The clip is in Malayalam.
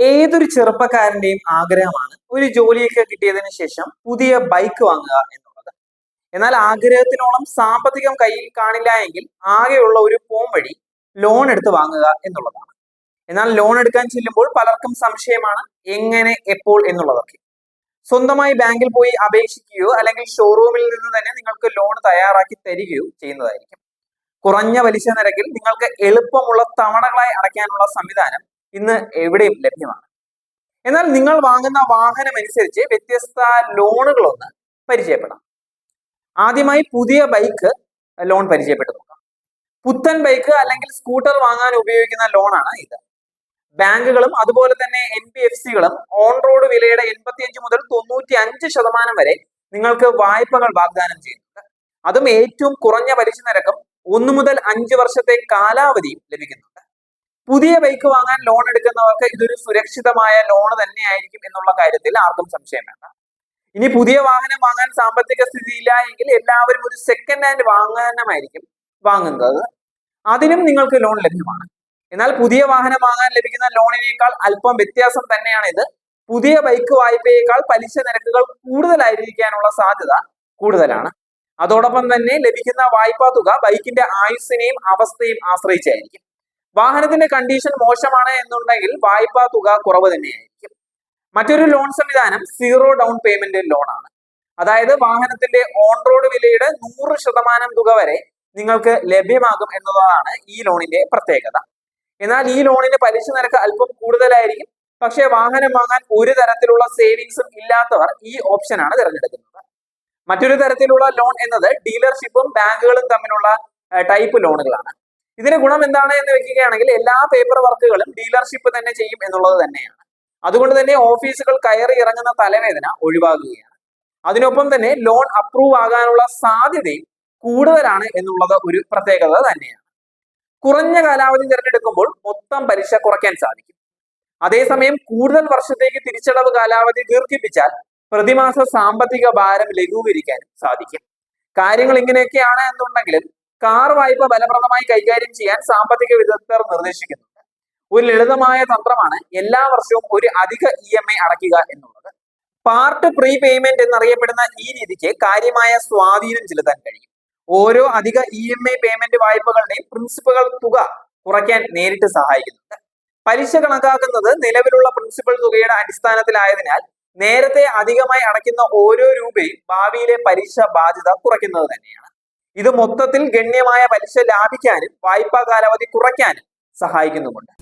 ഏതൊരു ചെറുപ്പക്കാരന്റെയും ആഗ്രഹമാണ് ഒരു ജോലിയൊക്കെ കിട്ടിയതിന് ശേഷം പുതിയ ബൈക്ക് വാങ്ങുക എന്നുള്ളത്. എന്നാൽ ആഗ്രഹത്തിനോളം സാമ്പത്തികം കയ്യിൽ കാണില്ല എങ്കിൽ ആകെയുള്ള ഒരു പോം വഴി ലോൺ എടുത്ത് വാങ്ങുക എന്നുള്ളതാണ്. എന്നാൽ ലോൺ എടുക്കാൻ ചെല്ലുമ്പോൾ പലർക്കും സംശയമാണ് എങ്ങനെ എപ്പോൾ എന്നുള്ളതൊക്കെ. സ്വന്തമായി ബാങ്കിൽ പോയി അപേക്ഷിക്കുകയോ അല്ലെങ്കിൽ ഷോറൂമിൽ നിന്ന് തന്നെ നിങ്ങൾക്ക് ലോൺ തയ്യാറാക്കി തരികയോ ചെയ്യുന്നതായിരിക്കും. കുറഞ്ഞ പലിശ നിരക്കിൽ നിങ്ങൾക്ക് എളുപ്പമുള്ള തവണകളായി അടയ്ക്കാനുള്ള സംവിധാനം ഇന്ന് എവിടെയും ലഭ്യമാണ്. എന്നാൽ നിങ്ങൾ വാങ്ങുന്ന വാഹനം അനുസരിച്ച് വ്യത്യസ്ത ലോണുകളൊന്ന് പരിചയപ്പെടാം. ആദ്യമായി പുതിയ ബൈക്ക് ലോൺ പരിചയപ്പെട്ടു നോക്കാം. പുത്തൻ ബൈക്ക് അല്ലെങ്കിൽ സ്കൂട്ടർ വാങ്ങാൻ ഉപയോഗിക്കുന്ന ലോണാണ് ഇത്. ബാങ്കുകളും അതുപോലെ തന്നെ എൻ ബി എഫ് സികളും ഓൺ റോഡ് വിലയുടെ എൺപത്തിയഞ്ച് മുതൽ തൊണ്ണൂറ്റി അഞ്ച് ശതമാനം വരെ നിങ്ങൾക്ക് വായ്പകൾ വാഗ്ദാനം ചെയ്യുന്നുണ്ട്. അതും ഏറ്റവും കുറഞ്ഞ പലിശ നിരക്കും ഒന്നു മുതൽ അഞ്ച് വർഷത്തെ കാലാവധിയും ലഭിക്കുന്നുണ്ട് പുതിയ ബൈക്ക് വാങ്ങാൻ ലോൺ എടുക്കുന്നവർക്ക് ഇതൊരു സുരക്ഷിതമായ ലോൺ തന്നെയായിരിക്കും എന്നുള്ള കാര്യത്തിൽ ആർക്കും സംശയം വേണ്ട. ഇനി പുതിയ വാഹനം വാങ്ങാൻ സാമ്പത്തിക സ്ഥിതി ഇല്ല എങ്കിൽ എല്ലാവരും ഒരു സെക്കൻഡ് ഹാൻഡ് വാഹനമായിരിക്കും വാങ്ങുന്നത്. അതിനും നിങ്ങൾക്ക് ലോൺ ലഭ്യമാണ്. എന്നാൽ പുതിയ വാഹനം വാങ്ങാൻ ലഭിക്കുന്ന ലോണിനേക്കാൾ അല്പം വ്യത്യാസം തന്നെയാണ് ഇത് പുതിയ ബൈക്ക് വായ്പയേക്കാൾ പലിശ നിരക്കുകൾ കൂടുതലായിരിക്കാനുള്ള സാധ്യത കൂടുതലാണ്. അതോടൊപ്പം തന്നെ ലഭിക്കുന്ന വായ്പാ തുക ബൈക്കിന്റെ ആയുസ്സിനെയും അവസ്ഥയും ആശ്രയിച്ചായിരിക്കും. വാഹനത്തിന്റെ കണ്ടീഷൻ മോശമാണ് എന്നുണ്ടെങ്കിൽ വായ്പാ തുക കുറവ് തന്നെയായിരിക്കും. മറ്റൊരു ലോൺ സംവിധാനം സീറോ ഡൗൺ പേയ്മെന്റ് ലോൺ ആണ്. അതായത് വാഹനത്തിന്റെ ഓൺ റോഡ് വിലയുടെ നൂറ് ശതമാനം തുക വരെ നിങ്ങൾക്ക് ലഭ്യമാകും എന്നതാണ് ഈ ലോണിന്റെ പ്രത്യേകത. എന്നാൽ ഈ ലോണിന് പലിശ നിരക്ക് അല്പം കൂടുതലായിരിക്കും. പക്ഷേ വാഹനം വാങ്ങാൻ ഒരു തരത്തിലുള്ള സേവിങ്സും ഇല്ലാത്തവർ ഈ ഓപ്ഷനാണ് തിരഞ്ഞെടുക്കുന്നത്. മറ്റൊരു തരത്തിലുള്ള ലോൺ എന്നത് ഡീലർഷിപ്പും ബാങ്കുകളും തമ്മിലുള്ള ടൈപ്പ് ലോണുകളാണ് ഇതിന് ഗുണം എന്താണ് എന്ന് വെക്കുകയാണെങ്കിൽ എല്ലാ പേപ്പർ വർക്കുകളും ഡീലർഷിപ്പ് തന്നെ ചെയ്യും എന്നുള്ളത് തന്നെയാണ്. അതുകൊണ്ട് തന്നെ ഓഫീസുകൾ കയറി ഇറങ്ങുന്ന തലവേദന ഒഴിവാകുകയാണ്. അതിനൊപ്പം തന്നെ ലോൺ അപ്രൂവ് ആകാനുള്ള സാധ്യതയും കൂടുതലാണ് എന്നുള്ളത് ഒരു പ്രത്യേകത തന്നെയാണ്. കുറഞ്ഞ കാലാവധി തിരഞ്ഞെടുക്കുമ്പോൾ മൊത്തം പലിശ കുറയ്ക്കാൻ സാധിക്കും. അതേസമയം കൂടുതൽ വർഷത്തേക്ക് തിരിച്ചടവ് കാലാവധി ദീർഘിപ്പിച്ചാൽ പ്രതിമാസ സാമ്പത്തിക ഭാരം ലഘൂകരിക്കാനും സാധിക്കും. കാര്യങ്ങൾ ഇങ്ങനെയൊക്കെയാണ് എന്നുണ്ടെങ്കിലും കാർ വായ്പ ഫലപ്രദമായി കൈകാര്യം ചെയ്യാൻ സാമ്പത്തിക വിദഗ്ധർ നിർദ്ദേശിക്കുന്നു. ഒരു ലളിതമായ തന്ത്രമാണ് എല്ലാ വർഷവും ഒരു അധിക ഇ എം ഐ അടയ്ക്കുക എന്നുള്ളത്. പാർട്ട് പ്രീ പേയ്മെന്റ് എന്നറിയപ്പെടുന്ന ഈ രീതിക്ക് കാര്യമായ സ്വാധീനം ചെലുത്താൻ കഴിയും. ഓരോ അധിക ഇ എം ഐ പേയ്മെന്റ് വായ്പകളുടെയും പ്രിൻസിപ്പൽ തുക കുറയ്ക്കാൻ നേരിട്ട് സഹായിക്കുന്നുണ്ട്. പലിശ കണക്കാക്കുന്നത് നിലവിലുള്ള പ്രിൻസിപ്പൽ തുകയുടെ അടിസ്ഥാനത്തിലായതിനാൽ നേരത്തെ അധികമായി അടയ്ക്കുന്ന ഓരോ രൂപയും ഭാവിയിലെ പലിശ ബാധ്യത കുറയ്ക്കുന്നത് തന്നെയാണ്. ഇത് മൊത്തത്തിൽ ഗണ്യമായ പലിശ ലാഭിക്കാനും വായ്പാ കാലാവധി കുറയ്ക്കാനും സഹായിക്കുന്നുമുണ്ട്.